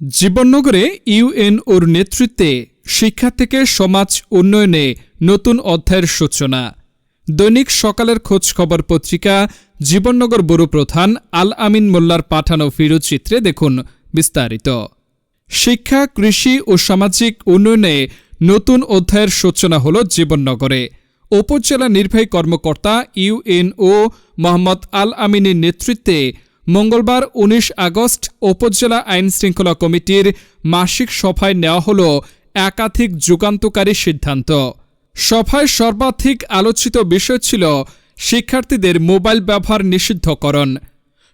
জীবননগরে ইউএনওর নেতৃত্বে শিক্ষা থেকে সমাজ উন্নয়নে নতুন অধ্যায়ের সূচনা। দৈনিক সকালের খোঁজ খবর পত্রিকা, জীবননগর ব্যুরো প্রধান আল আমিন মোল্লার পাঠানো চিত্রে দেখুন বিস্তারিত। শিক্ষা, কৃষি ও সামাজিক উন্নয়নে নতুন অধ্যায়ের সূচনা হল জীবননগরে। উপজেলা নির্বাহী কর্মকর্তা ইউএনও মোহাম্মদ আল আমিনের নেতৃত্বে মঙ্গলবার ১৯ আগস্ট উপজেলা আইন শৃঙ্খলা কমিটির মাসিক সভায় নেওয়া হল একাধিক যুগান্তকারী সিদ্ধান্ত। সভায় সর্বাধিক আলোচিত বিষয় ছিল শিক্ষার্থীদের মোবাইল ব্যবহার নিষিদ্ধকরণ।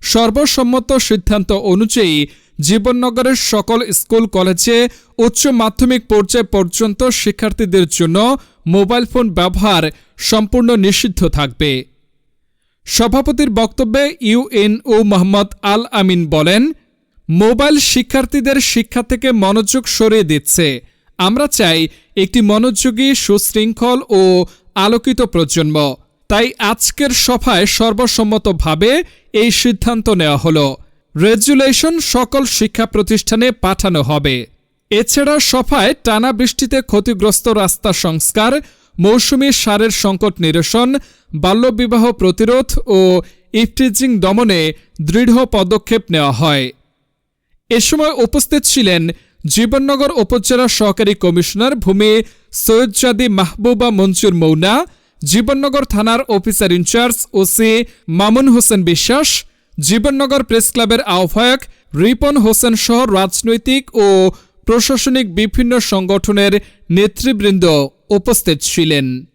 সর্বসম্মত সিদ্ধান্ত অনুযায়ী জীবননগরের সকল স্কুল, কলেজে উচ্চ মাধ্যমিক পর্যায় পর্যন্ত শিক্ষার্থীদের জন্য মোবাইল ফোন ব্যবহার সম্পূর্ণ নিষিদ্ধ থাকবে। সভাপতির বক্তব্যে ইউএনও মোহাম্মদ আল আমিন বলেন, মোবাইল শিক্ষার্থীদের শিক্ষা থেকে মনোযোগ সরিয়ে দিচ্ছে। আমরা চাই একটি মনোযোগী, সুশৃঙ্খল ও আলোকিত প্রজন্ম। তাই আজকের সভায় সর্বসম্মতভাবে এই সিদ্ধান্ত নেওয়া হল। রেজুলেশন সকল শিক্ষা প্রতিষ্ঠানে পাঠানো হবে। এছাড়া সভায় টানা বৃষ্টিতে ক্ষতিগ্রস্ত রাস্তা সংস্কার মৌসুমী সারের সংকট নিরসন, বাল্যবিবাহ প্রতিরোধ ও ইফটিজিং দমনে দৃঢ় পদক্ষেপ নেওয়া হয়। এ সময় উপস্থিত ছিলেন জীবননগর উপজেলা সহকারী কমিশনার ভূমি সৈয়দজাদি মাহবুবা মঞ্জুর মৌনা, জীবননগর থানার officer in-charge OC Mamun Hossain Biswas, Jibannagar press ক্লাবের আহ্বায়ক রিপন হোসেন সহ রাজনৈতিক ও প্রশাসনিক বিভিন্ন সংগঠনের নেতৃবৃন্দ। উপস্থিত ছিলেন।